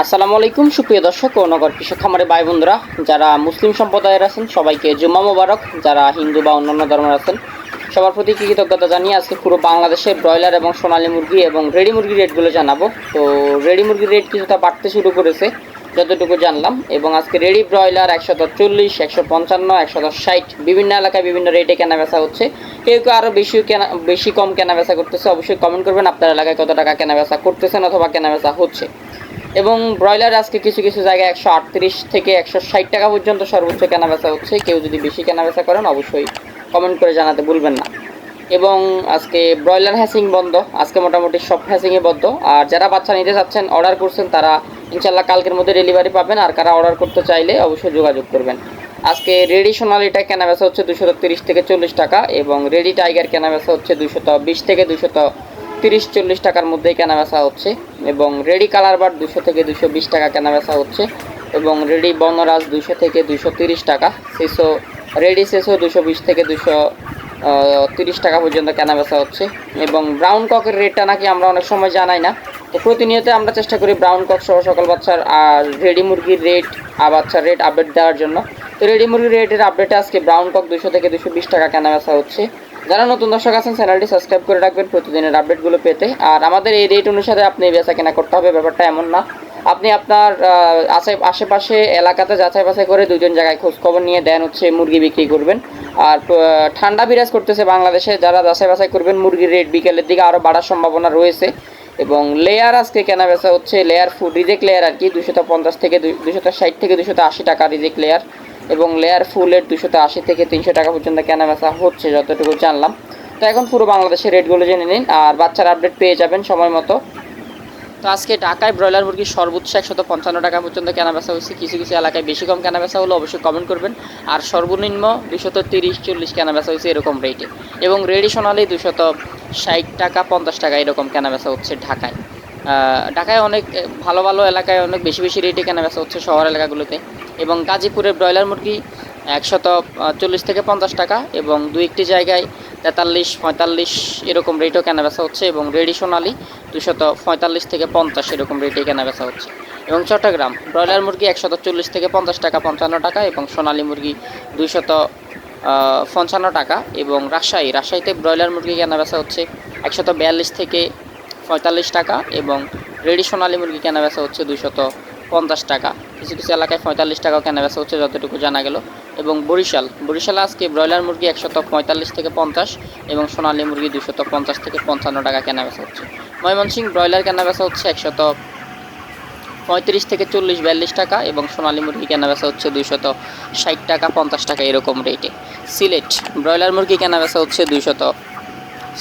আসসালামু আলাইকুম, সুপ্রিয় দর্শক ও নগর কৃষক খামারে ভাই বন্ধুরা, যারা মুসলিম সম্প্রদায়ের আছেন, সবাইকে জুম্মা মোবারক, যারা হিন্দু বা অন্যান্য ধর্মের আছেন, সবার প্রতি কৃতজ্ঞতা জানিয়ে আজকে পুরো বাংলাদেশে ব্রয়লার এবং সোনালী মুরগি এবং রেডি মুরগির রেটগুলো জানাব। তো রেডি মুরগির রেট কিছুটা বাড়তে শুরু করেছে, যতটুকু জানলাম, এবং আজকে রেডি ব্রয়লার একশত চল্লিশ একশো পঞ্চান্ন, একশত ষাট, বিভিন্ন এলাকায় বিভিন্ন রেটে কেনা বেচা হচ্ছে। কেউ কেউ আরও বেশি কেনা, বেশি কম কেনা বেচা করতেছে, অবশ্যই কমেন্ট করবেন, আপনার এলাকায় কত টাকা কেনা বেচা করতেছেন অথবা কেনা বেচা হচ্ছে। এবং ব্রয়লার আজকে কিছু কিছু জায়গায় একশো আটত্রিশ থেকে একশো ষাট টাকা পর্যন্ত সর্বোচ্চ কেনাবেচা হচ্ছে। কেউ যদি বেশি কেনাবেচা করেন অবশ্যই কমেন্ট করে জানাতে ভুলবেন না। এবং আজকে ব্রয়লার হ্যাসিং বন্ধ। আজকে মোটামুটি সব হ্যাসিংয়ে বন্ধ। আর যারা বাচ্চা নিতে চাচ্ছেন অর্ডার করছেন, তারা ইনশাল্লাহ কালকের মধ্যে ডেলিভারি পাবেন। আর কারা অর্ডার করতে চাইলে অবশ্যই যোগাযোগ করবেন। আজকে রেডি সোনালিটা কেনাবেচা হচ্ছে দুশো তিরিশ থেকে চল্লিশ টাকা এবং রেডি টাইগার কেনাবেচা হচ্ছে দুশত বিশ থেকে দুশত তিরিশ, চল্লিশ টাকার মধ্যেই কেনা বেচা হচ্ছে এবং রেডি কালার বার দুশো থেকে দুশো বিশ টাকা কেনা বেচা হচ্ছে এবং রেডি বনরাজ দুশো থেকে দুশো তিরিশ টাকা। সেসো, রেডি সেসো দুশো বিশ থেকে দুশো তিরিশ টাকা পর্যন্ত কেনা বেচা হচ্ছে এবং ব্রাউন ককের রেটটা নাকি আমরা অনেক সময় জানাই না। তো প্রতিনিয়ত আমরা চেষ্টা করি ব্রাউন কক সহ সকল বাচ্চার আর রেডি মুরগির রেট আর বাচ্চার রেট আপডেট দেওয়ার জন্য। তো রেডি মুরগির রেটের আপডেটে আজকে ব্রাউন কক দুশো থেকে দুশো বিশ টাকা কেনা বেচা হচ্ছে। যারা নতুন দর্শক আছেন, চ্যানেলটি সাবস্ক্রাইব করে রাখবেন। প্রতিদিনের আপডেটগুলো পেতে। আর আমাদের এই রেট অনুসারে আপনি বেচা কেনা করতে হবে, ব্যাপারটা এমন না। আপনি আপনার আশে, আশেপাশে এলাকাতে যাচাই বাছাই করে দুজন জায়গায় খোঁজ খবর নিয়ে দেন, হচ্ছে মুরগি বিক্রি করবেন। আর ঠান্ডা বিরাজ করতেছে বাংলাদেশে। যারা যাচাই বাছাই করবেন, মুরগির রেট বিকেলের দিকে আরও বাড়ার সম্ভাবনা রয়েছে। এবং লেয়ার আজকে কেনা বেচা হচ্ছে লেয়ার ফুড রিজেক্ট লেয়ার আর কি দুশো পঞ্চাশ থেকে দুশো ষাট থেকে দুশত আশি টাকা রিজেক্ট লেয়ার এবং লেয়ার ফুলের দুশত আশি থেকে তিনশো টাকা পর্যন্ত কেনা বেচা হচ্ছে, যতটুকু জানলাম। তো এখন পুরো বাংলাদেশের রেটগুলো জেনে নিন, আর বাচ্চার আপডেট পেয়ে যাবেন সময় মতো। তো আজকে ঢাকায় ব্রয়লার মুরগি সর্বোচ্চ একশত পঞ্চান্ন টাকা পর্যন্ত কেনা বেচা হয়েছে। কিছু কিছু এলাকায় বেশি কম কেনা বেচা হলো, অবশ্যই কমেন্ট করবেন। আর সর্বনিম্ন দুশত তিরিশ, চল্লিশ কেনা বেচা হয়েছে এরকম রেটে এবং রেডি সোনালি দুশত ষাট টাকা, পঞ্চাশ টাকা এরকম কেনা বেচা হচ্ছে ঢাকায়। ঢাকায় অনেক ভালো ভালো এলাকায় অনেক বেশি বেশি রেটে কেনা বেচা হচ্ছে শহর এলাকাগুলোতে। এবং গাজীপুরের ব্রয়লার মুরগি একশত চল্লিশ থেকে পঞ্চাশ টাকা এবং দু একটি জায়গায় তেতাল্লিশ, পঁয়তাল্লিশ এরকম রেটও কেনা বেচা হচ্ছে এবং রেডি সোনালি দুশত পঁয়তাল্লিশ থেকে পঞ্চাশ এরকম রেটে কেনা বেচা হচ্ছে। এবং চট্টগ্রাম, ব্রয়লার মুরগি একশত চল্লিশ থেকে পঞ্চাশ টাকা, পঞ্চান্ন টাকা এবং সোনালী মুরগি দুইশত পঞ্চান্ন টাকা এবং রাজশাহী, রাজশাহীতে ব্রয়লার মুরগি কেনা বেচা হচ্ছে একশত বিয়াল্লিশ থেকে পঁয়তাল্লিশ টাকা এবং রেডি সোনালী মুরগি কেনা বেচা হচ্ছে দুশত পঞ্চাশ টাকা। কিছু কিছু এলাকায় পঁয়তাল্লিশ টাকাও কেনা বেচা হচ্ছে যতটুকু জানা গেল। এবং বরিশাল, বরিশালে আজকে ব্রয়লার মুরগি একশত পঁয়তাল্লিশ থেকে পঞ্চাশ এবং সোনালী মুরগি দুশত পঞ্চাশ থেকে পঞ্চান্ন টাকা কেনা বেচা হচ্ছে। ময়মনসিংহ ব্রয়লার কেনা বেচা হচ্ছে একশত পঁয়ত্রিশ থেকে চল্লিশ, বিয়াল্লিশ টাকা এবং সোনালী মুরগি কেনা বেচা হচ্ছে দুইশত ষাট টাকা, পঞ্চাশ টাকা এরকম রেটে সিলেট, ব্রয়লার মুরগি কেনা বেচা হচ্ছে দুইশত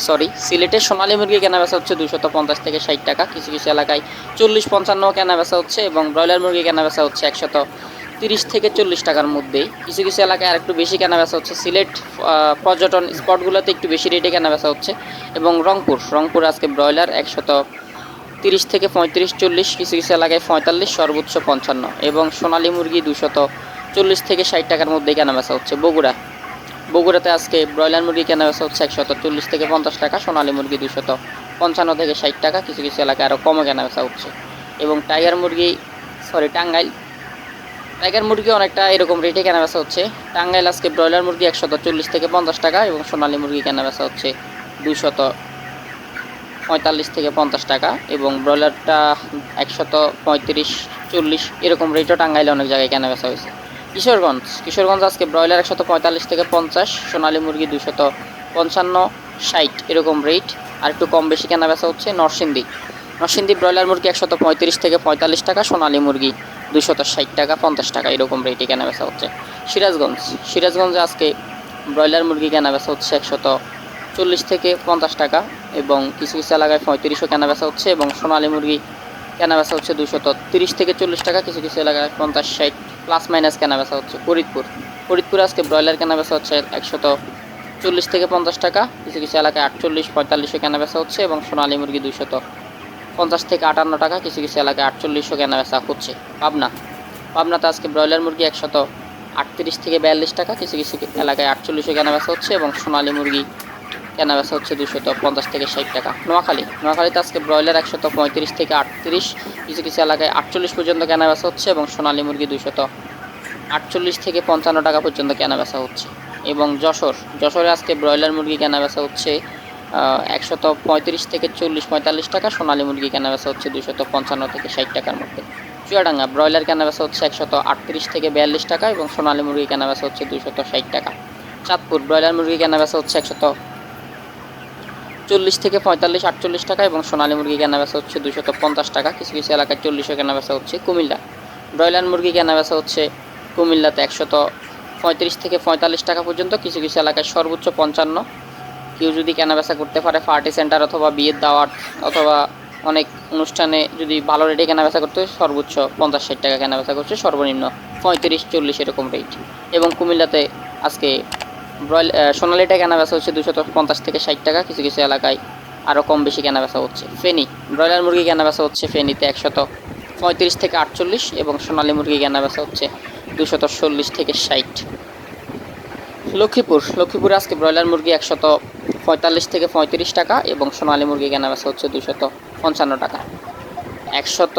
সরি সিলেটের সোনালী মুরগি কেনা বেচা হচ্ছে দুশত পঞ্চাশ থেকে ষাট টাকা। কিছু কিছু এলাকায় চল্লিশ পঞ্চান্ন কেনা বেচা হচ্ছে এবং ব্রয়লার মুরগি কেনা বেচা হচ্ছে একশত তিরিশ থেকে চল্লিশ টাকার মধ্যেই। কিছু কিছু এলাকায় আর একটু বেশি কেনা বেচা হচ্ছে। সিলেট পর্যটন স্পটগুলোতে একটু বেশি রেটে কেনা বেচা হচ্ছে এবং রংপুর। রংপুর আজকে ব্রয়লার একশত তিরিশ থেকে পঁয়ত্রিশ, চল্লিশ, কিছু কিছু এলাকায় পঁয়তাল্লিশ, সর্বোচ্চ পঞ্চান্ন এবং সোনালী মুরগি দুশত চল্লিশ থেকে ষাট টাকার মধ্যেই কেনা বেচা হচ্ছে। বগুড়া বগুড়াতে আজকে ব্রয়লার মুরগি কেনা বেচা হচ্ছে একশত চল্লিশ থেকে পঞ্চাশ টাকা, সোনালী মুরগি দুশত পঞ্চান্ন থেকে ষাট টাকা, কিছু কিছু এলাকায় আরও কমে কেনা বেচা হচ্ছে। এবং টাইগার মুরগি সরি টাঙ্গাইল। টাইগার মুরগি অনেকটা এরকম রেটে কেনা বেচা হচ্ছে। টাঙ্গাইল আজকে ব্রয়লার মুরগি একশত চল্লিশ থেকে পঞ্চাশ টাকা এবং সোনালী মুরগি কেনা বেচা হচ্ছে দুশত পঁয়তাল্লিশ থেকে পঞ্চাশ টাকা এবং ব্রয়লারটা একশত পঁয়ত্রিশ, চল্লিশ এরকম রেটও টাঙ্গাইলে অনেক জায়গায় কেনা বেচা হয়েছে। কিশোরগঞ্জ। কিশোরগঞ্জ আজকে ব্রয়লার একশত পঁয়তাল্লিশ থেকে পঞ্চাশ, সোনালী মুরগি দুশত পঞ্চান্ন, ষাট এরকম রেট আর একটু কম বেশি কেনা বেচা হচ্ছে নরসিংদী। নরসিংদী ব্রয়লার মুরগি একশত পঁয়ত্রিশ থেকে পঁয়তাল্লিশ টাকা, সোনালী মুরগি দুশত ষাট টাকা, পঞ্চাশ টাকা এরকম রেটে কেনা বেচা হচ্ছে। সিরাজগঞ্জ। সিরাজগঞ্জে আজকে ব্রয়লার মুরগি কেনা বেচা হচ্ছে একশত চল্লিশ থেকে পঞ্চাশ টাকা এবং কিছু কিছু এলাকায় পঁয়ত্রিশও কেনা বেচা হচ্ছে এবং সোনালী মুরগি কেনা বেচা হচ্ছে দুশত তিরিশ থেকে চল্লিশ টাকা, কিছু কিছু এলাকায় পঞ্চাশ, ষাট প্লাস মাইনাস কেনা বেচা হচ্ছে ফরিদপুর। ফরিদপুরে আজকে ব্রয়লার কেনা বেচা হচ্ছে একশত চল্লিশ থেকে পঞ্চাশ টাকা। কিছু কিছু এলাকায় আটচল্লিশ, পঁয়তাল্লিশও কেনা বেচা হচ্ছে এবং সোনালী মুরগি দুশত পঞ্চাশ থেকে আটান্ন টাকা। কিছু কিছু এলাকায় আটচল্লিশও কেনা বেচা হচ্ছে পাবনা। পাবনাতে আজকে ব্রয়লার মুরগি একশত আটত্রিশ থেকে বিয়াল্লিশ টাকা। কিছু কিছু এলাকায় আটচল্লিশও কেনা বেচা হচ্ছে এবং সোনালী মুরগি কেনা বেচা হচ্ছে দুশত পঞ্চাশ থেকে ষাট টাকা। নোয়াখালী, নোয়াখালীতে আজকে ব্রয়লার একশত পঁয়ত্রিশ থেকে আটত্রিশ, কিছু কিছু এলাকায় আটচল্লিশ পর্যন্ত কেনা বেচা হচ্ছে এবং সোনালী মুরগি দুশত আটচল্লিশ থেকে পঞ্চান্ন টাকা পর্যন্ত কেনা বেচা হচ্ছে। এবং যশোর, যশোরে আজকে ব্রয়লার মুরগি কেনা বেচা হচ্ছে একশত পঁয়ত্রিশ থেকে চল্লিশ পঁয়তাল্লিশ টাকা, সোনালী মুরগি কেনা বেচা হচ্ছে দুশত পঞ্চান্ন থেকে ষাট টাকার মধ্যে। চুয়াডাঙ্গা, ব্রয়লার কেনা বেচা হচ্ছে একশত আটত্রিশ থেকে বিয়াল্লিশ টাকা এবং সোনালী মুরগি কেনা বেচা হচ্ছে দুশত ষাট টাকা। চাঁদপুর, ব্রয়লার মুরগি কেনা বেচা হচ্ছে একশত চল্লিশ থেকে পঁয়তাল্লিশ, আটচল্লিশ টাকা এবং সোনালী মুরগি কেনা বেচা হচ্ছে দুশত পঞ্চাশ টাকা। কিছু কিছু এলাকায় চল্লিশও কেনা বেচা হচ্ছে কুমিল্লা। ব্রয়লার মুরগি কেনা বেচা হচ্ছে কুমিল্লাতে একশত পঁয়ত্রিশ থেকে পঁয়তাল্লিশ টাকা পর্যন্ত। কিছু কিছু এলাকায় সর্বোচ্চ পঞ্চান্ন। কেউ যদি কেনা বেচা করতে পারে পার্টি সেন্টার অথবা বিয়ের দাওয়াত অথবা অনেক অনুষ্ঠানে যদি ভালো রেটে কেনা বেচা করতে হয়, সর্বোচ্চ পঞ্চাশ, ষাট টাকা কেনা বেচা করছে। সর্বনিম্ন পঁয়ত্রিশ, চল্লিশ এরকম রেট এবং কুমিল্লাতে আজকে সোনালিটা কেনা বেচা হচ্ছে দুশো পঞ্চাশ থেকে ষাট টাকা কিছু কিছু এলাকায় আরও কম বেশি কেনা বেচা হচ্ছে। ফেনি ব্রয়লার মুরগি কেনা বেচা হচ্ছে ফেনিতে একশত পঁয়ত্রিশ থেকে আটচল্লিশ এবং সোনালী মুরগি কেনা বেচা হচ্ছে দুশত চল্লিশ থেকে ষাট। লক্ষ্মীপুর, লক্ষ্মীপুরে আজকে ব্রয়লার মুরগি একশত পঁয়তাল্লিশ থেকে পঁয়ত্রিশ টাকা এবং সোনালী মুরগি কেনা বেচা হচ্ছে দুশত পঞ্চান্ন টাকা। একশত